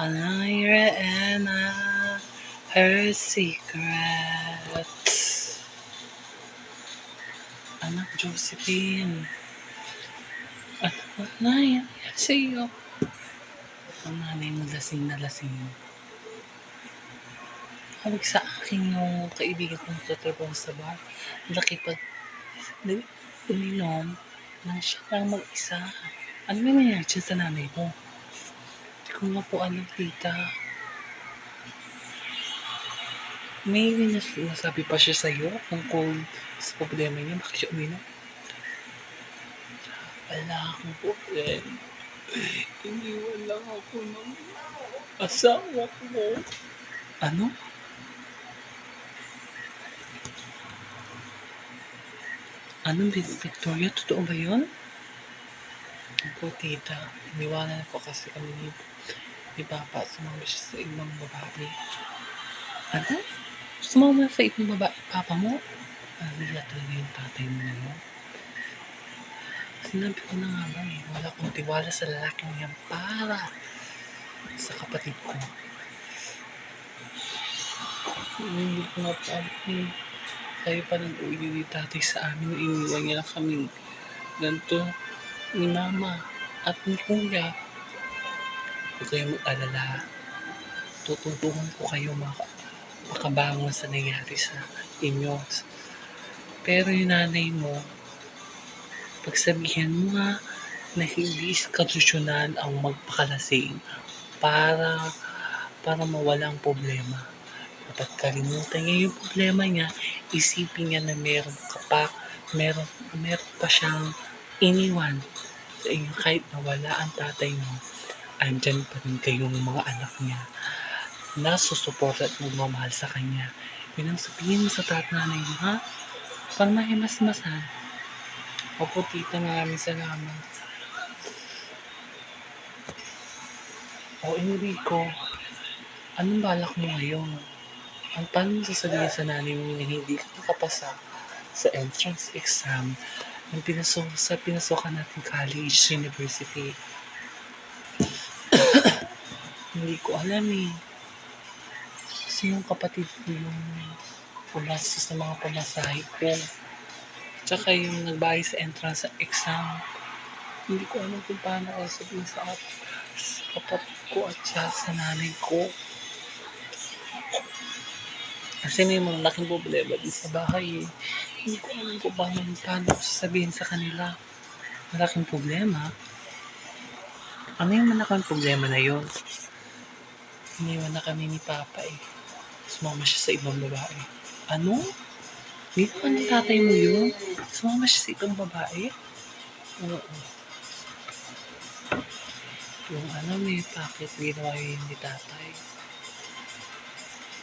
Alira Anna, her secret. Anak Josephine. At wala yan sa iyo. Ang nanay mo lasing na lasing. Hawag sa akin yung kaibigan kong tatrabaho sa bar. Nakipag uminom nang siya lang mag-isa. Ano may nangyari sa nanay mo? Nga po alam, tita. May nas- nasabi pa siya sa'yo tungkol sa problema niya. Bakit siya uminom? Wala akong problema. Iniwan lang ako ng asawa ko. Ano? Anong Vic- Victoria? Totoo ba yun? Ako, tita. Iniwanan ko kasi kami ni, ni Papa. Sumama siya sa ibang babae. Ano? Sumama sa ibang babae? Papa mo? Ano niya talaga yung tatay mo yun? Sinabi ko na nga ba eh, wala akong tiwala sa lalaking yan para sa kapatid ko. Hindi ko nga pa. Kayo pa nang uwi ni tatay sa amin, iniwan niya lang kami ganito ni mama at ni kuya. Huwag kayong mag-alala. Tutulungan ko kayo maka makabangon sa nangyari sa inyo. Pero yung nanay mo, pagsabihan mo nga na hindi katusyonan ang magpakalasing para para mawala ang problema. Dapat kalimutan niya yung problema niya, isipin niya na meron ka pa, meron, meron pa siyang iniwan sa inyo kahit nawala ang tatay mo. Andyan pa rin kayong mga anak niya na susuporta at magmamahal sa kanya. Yun ang sabihin sa tatnanay mo, ha? Pag mahimasmasan, Opo, tita, maraming salamat. O, Enrico, anong balak mo ngayon? Ang paano mo sasabihin sa nanay mo na hindi ka nakapasa sa entrance exam ng pinaso sa pinasukan natin college, university? Hindi ko alam eh. Kasi yung kapatid ko yung pumasa sa mga pamasahe ko. Tsaka yung nagbayad sa entrance sa exam. Hindi ko alam kung paano ako sabihin sa, sa kapatid ko at siya sa nanay ko. Kasi may mga laking problema din sa bahay eh. Hindi ko alam kung paano, paano ko sasabihin sa kanila. Malaking problema. Ano yung malaking problema na yun? Iniwan na kami ni Papa eh. Sumama siya sa ibang babae. Ano? Hindi ko ng tatay mo yun? Sumama siya sa ibang babae? Oo. Yung ano, may packet ginawa yun ni tatay.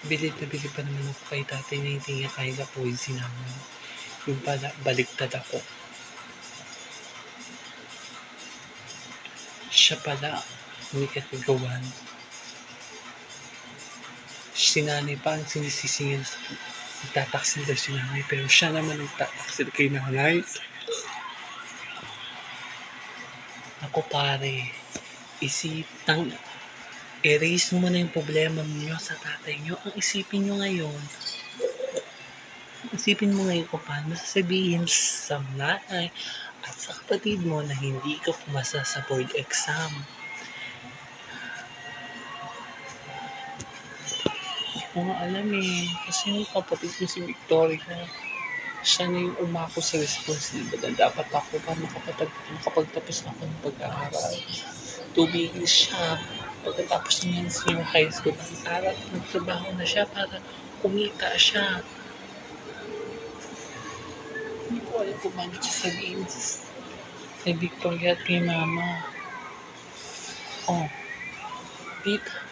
Bilid na bilid pa naman ako kay tatay na hindi niya kaya po yung sinama. Yung pala, baliktad ako. Siya pala, hindi ka nagawan. Si nanay pa ang sinisisingin nagtataksil daw si nanay pero siya naman nagtataksil kay nanay. Ako pare, isipang erase mo na yung problema niyo sa tatay niyo. Ang isipin niyo ngayon, isipin mo ngayon kung paano sasabihin sa nanay at sa kapatid mo na hindi ka pumasa sa board exam. Ko nga alam eh. Kasi yung kapatid ko si Victoria, siya na yung umako sa responsibilidad dapat ako pa makapag, makapagtapos ako ng pag-aaral. Tubigil siya. Pagkatapos niya yung high school, nag-aral, nagtrabaho na siya para kumita siya. Hindi ko alam kung bakit siya sabihin kay Victoria at kay Mama. Oh, Tita,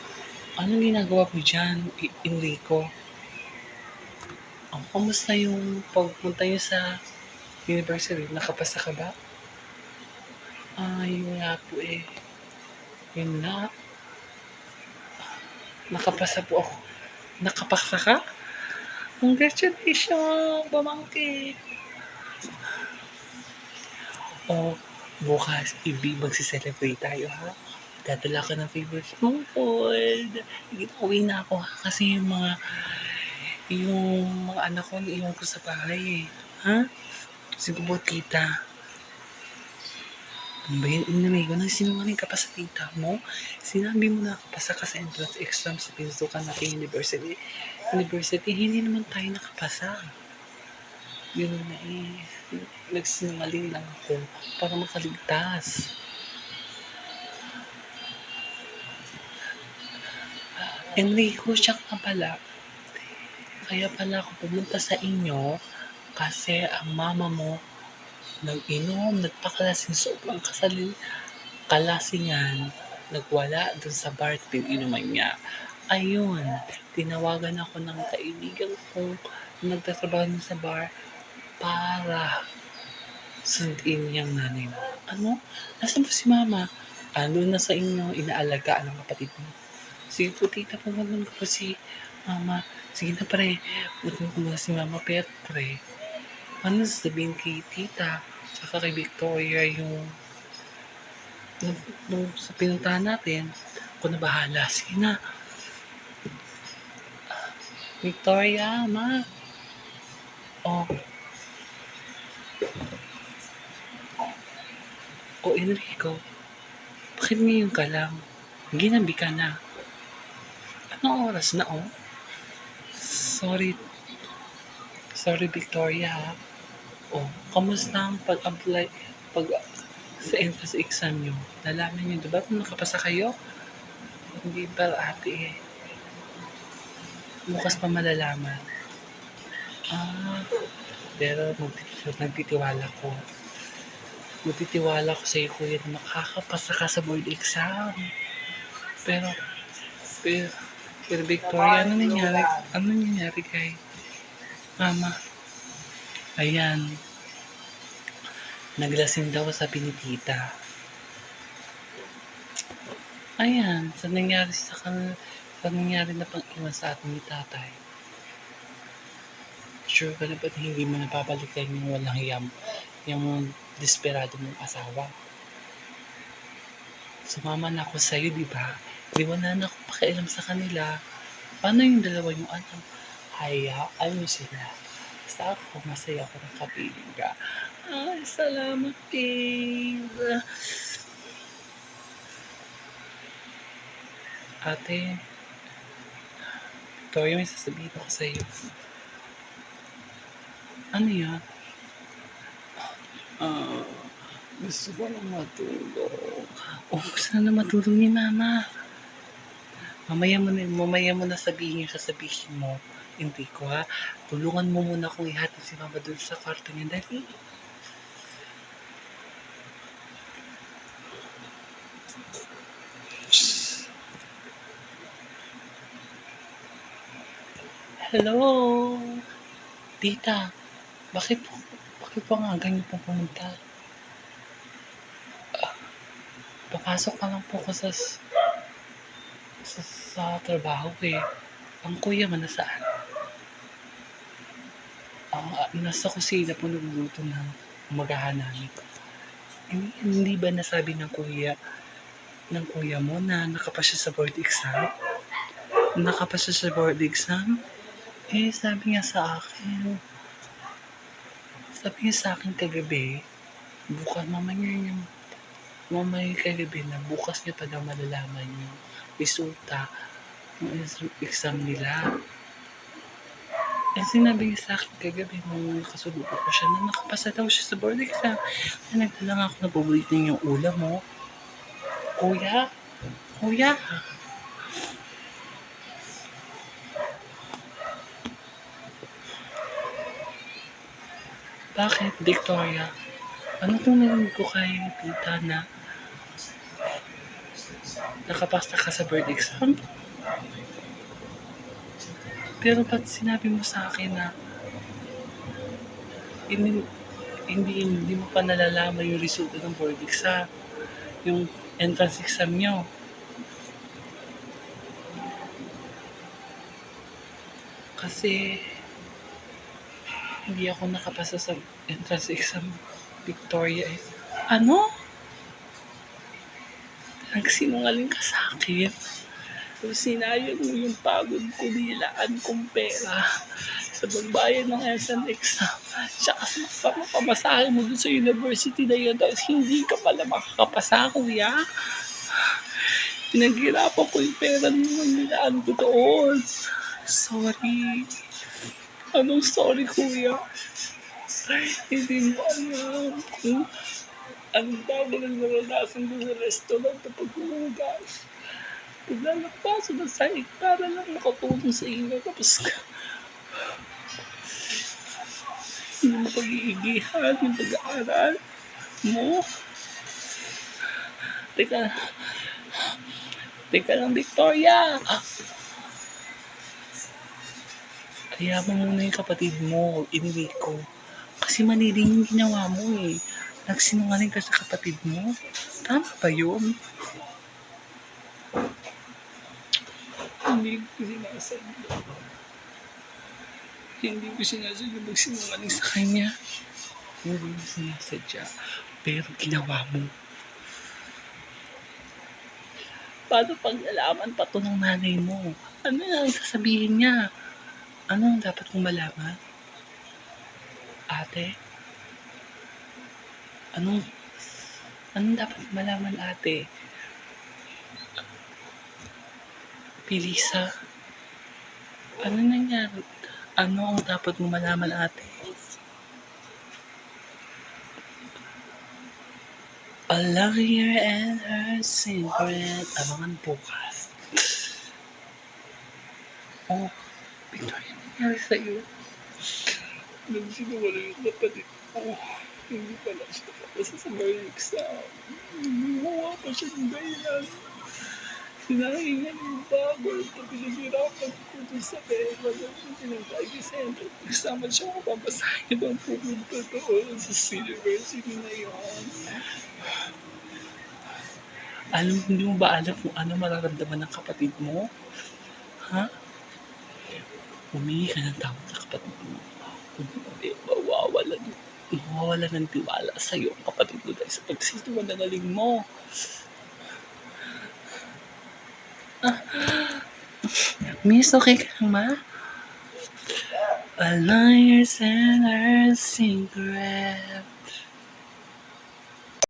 anong ginagawa mo dyan, Enrico? Oh, kamusta yung pagpunta niyo sa university? Nakapasa ka ba? Ah, yun nga po eh. Yun na. Nakapasa po ako. Nakapasa ka? Congratulations, pamangkin. O, bukas, ibig magsiselebrate tayo, ha? Dadala ka ng favorite food. Uwi na ako ha, kasi yung mga yung mga anak ko iwan ko sa bahay eh. Ha? Sige po, tita. Ano? Inamay ko na sinungaling ka pa sa tita mo. Sinabi mo na nakapasa ka sa entrance exam sa pinasukan natin university. University, hindi naman tayo nakapasa. Yun na eh. Nagsinungaling lang ako para makaligtas. Enrico, siya ka pala. Kaya pala ako pumunta sa inyo kasi ang mama mo nag-inom, nagpakalasing sobrang kasalin, kalasingan, nagwala dun sa bar at inuman niya. Ayun, tinawagan ako ng kaibigan kong nagtatrabaho dun sa bar para sundin niyang nanay mo. Ano? Nasaan po si mama? Ano na sa inyo, inaalagaan ng kapatid mo. Sige po, tita, pumunta ko po si mama. Sige na pre, pumunta ko si mama Petre. Ano sasabihin kay tita, tsaka kay Victoria yung nung, sa pinuntahan natin, ako na bahala. Sige na. Victoria, ma. Oh. O Enrico, bakit ngayon ka lang? Ginabi ka na. Anong oras na oh? Sorry. Sorry Victoria. Oh, kamusta ang pag-apply pag sa entrance exam nyo? Nalaman nyo, diba kung nakapasa kayo? Hindi pa ate eh. Bukas pa malalaman. Ah, pero magtiti- nagtitiwala ko. Magtitiwala ko sa iyo kuya na makakapasa ka sa board exam. Pero, pero, pero Victoria, ano nangyari? Ano nangyari kay Mama? Ayan. Naglasing daw sabi ni tita. Ayan, sa nangyari sa kan sa nangyari na pang iwan sa atin ni tatay. Sure ka na ba't hindi mo napapalitan yung walang hiyam, yung desperado mong asawa? Sumama na ako sa'yo, di ba? Di wala na ako pakialam sa kanila. Paano yung dalawa yung anak? Hayaan mo sila. Basta ako, masaya ako ng kapiling ka. Ay, salamat, babe. Ate, Victoria, may sasabihin ako sa'yo. Ano yan? Ah, gusto ko na matulog. Oh, gusto na na matulog ni Mama. Mamaya mo mamaya mo na sabihin yung sasabihin mo. Hindi ko ha. Tulungan mo muna akong ihatid si Mama dun sa kwarto niya. Dali. Hello? Tita, bakit po, bakit po nga ganyan po pumunta? Ah, papasok ka lang po ko sa, sa, sa trabaho eh. Ang kuya mo nasaan? Ah, nasa kusina po nagluluto ng umagahan namin. Hindi, hindi ba nasabi ng kuya ng kuya mo na nakapasa sa board exam? Nakapasa sa board exam? Eh, sabi niya sa akin, sabi niya sa akin kagabi, bukas mamaya niya, mamaya kagabi na bukas niya pa daw malalaman yung resulta ng ex- exam nila. Eh, sinabi niya sa akin kagabi nung nakasulubok ko siya na nakapasa daw siya sa board exam. Ay, nagdala nga ako na paborito yung ulam mo. Kuya? Kuya? Bakit, Victoria? Ano itong narinig ko kay tita na nakapasta ka sa board exam? Pero ba't sinabi mo sa akin na hindi, hindi, hindi mo pa nalalaman yung resulta ng board exam? Yung entrance exam nyo? Kasi hindi ako nakapasa sa entrance exam Victoria. Ano? Nagsinungaling ka sa akin. Tapos sinayang mo yung pagod ko, nilaan kong pera sa pagbayad ng SM exam. Tsaka sa pamasahe mo dun sa university na yun. Tapos hindi ka pala makakapasa, kuya. Pinaghirapan ko yung pera mo, nilaan ko doon. Sorry. Anong sorry, kuya? Hindi mo alam kung anong bago lang naranasan ko sa restaurant na paghuhugas. Paglalagpaso ng sahig para lang makatulong sa inyo. Tapos yung pag-iigihan, yung pag-aaral mo. Teka, teka lang, Victoria. Kaya mo muna yung kapatid mo, iniwi ko. Kasi mali din yung ginawa mo eh. Nagsinungaling ka sa kapatid mo. Tama ba yun? Hindi ko sinasadya. Hindi ko sinasadya magsinungaling sa kanya. Hindi ko sinasadya. Pero ginawa mo. Paano pag nalaman pa to ng nanay mo? Ano na ang sasabihin niya? Ano ang dapat kong malaman? Ate? Anong anong dapat malaman, ate? Pilisa? Ano nangyari? Ano ang dapat mong malaman, ate? A lawyer and her secret. Abangan bukas. Oh, Victoria, nangyari sa'yo? Nagsinawala yung kapatid ko. Hindi pala siya kapasa sa bar exam. Gumawa pa siya ng dahilan. Sinahingan yung bagol na pinaghirapan ko dun sa pera na pinagkay ni Sandra. Kasama siya kung papasahin bang pumunta doon sa university na yun. Alam, hindi mo ba alam kung ano mararamdaman ng kapatid mo? Ha? Humingi ka ng tawad sa kapatid mo. Kung hindi, mawawalan, mawawalan ng tiwala sa iyo ang kapatid mo dahil sa pagsisinungaling mo. Miss, okay ka ma? A liar's and her secret.